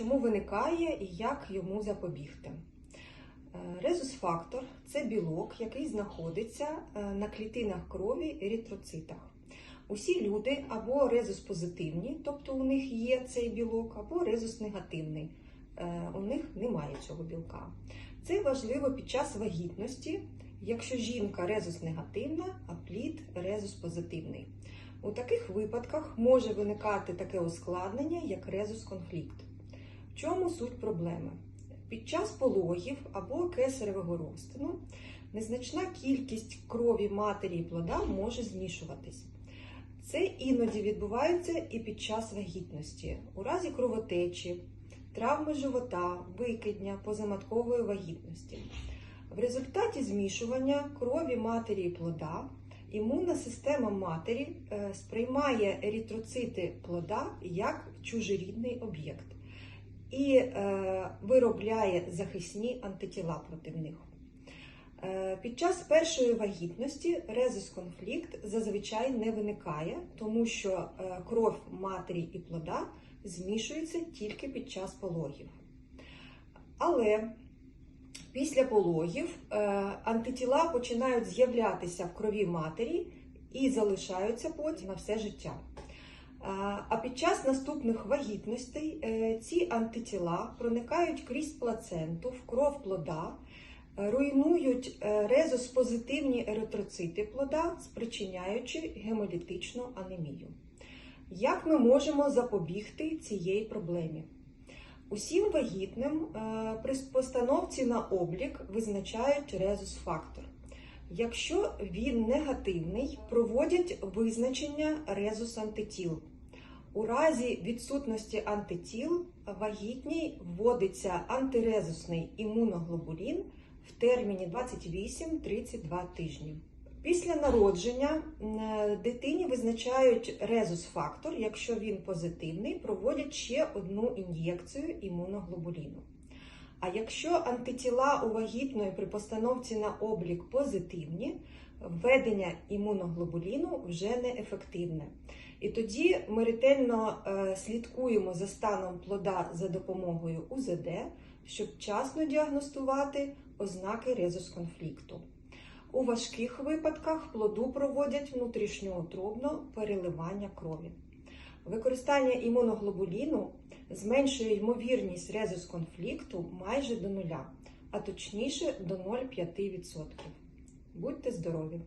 чому виникає і як йому запобігти. Е, Резус-фактор це білок, який знаходиться е, на клітинах крові еритроцитах. Усі люди або резус-позитивні, тобто у них є цей білок, або резус-негативний, е, у них немає цього білка. Це важливо під час вагітності, якщо жінка резус-негативна, а плід резус-позитивний. У таких випадках може виникати таке ускладнення, як резус-конфлікт. Чому суть проблеми? Під час пологів або кесаревого розтину незначна кількість крові матері і плода може змішуватись. Це іноді відбувається і під час вагітності, у разі кровотечі, травми живота, викидня, позаматкової вагітності. В результаті змішування крові матері і плода імунна система матері е, сприймає еритроцити плода як чужорідний об'єкт і е, виробляє захисні антитіла проти них. Е, Під час першої вагітності резус-конфлікт зазвичай не виникає, тому що е, кров матері і плода змішується тільки під час пологів. Але після пологів е, антитіла починають з'являтися в крові матері і залишаються потім на все життя. А під час наступних вагітностей е, ці антитіла проникають крізь плаценту в кров плода, е, руйнують е, резус-позитивні еритроцити плода, спричиняючи гемолітичну анемію. Як ми можемо запобігти цієї проблемі? Усім вагітним при постановці на облік визначають резус-фактор. Якщо він негативний, проводять визначення резус-антитіл. У разі відсутності антитіл вагітній вводиться антирезусний імуноглобулін в терміні 28-32 тижні. Після народження дитині визначають резус-фактор, якщо він позитивний, проводять ще одну ін'єкцію імуноглобуліну. А якщо антитіла у вагітної при постановці на облік позитивні, введення імуноглобуліну вже не ефективне. І тоді ми ретельно е, слідкуємо за станом плода за допомогою УЗД, щоб вчасно діагностувати ознаки резус-конфлікту. У важких випадках плоду проводять внутрішньоутробно переливання крові. Використання імуноглобуліну зменшує ймовірність резус-конфлікту майже до нуля, а точніше до 0,5%. Будьте здорові!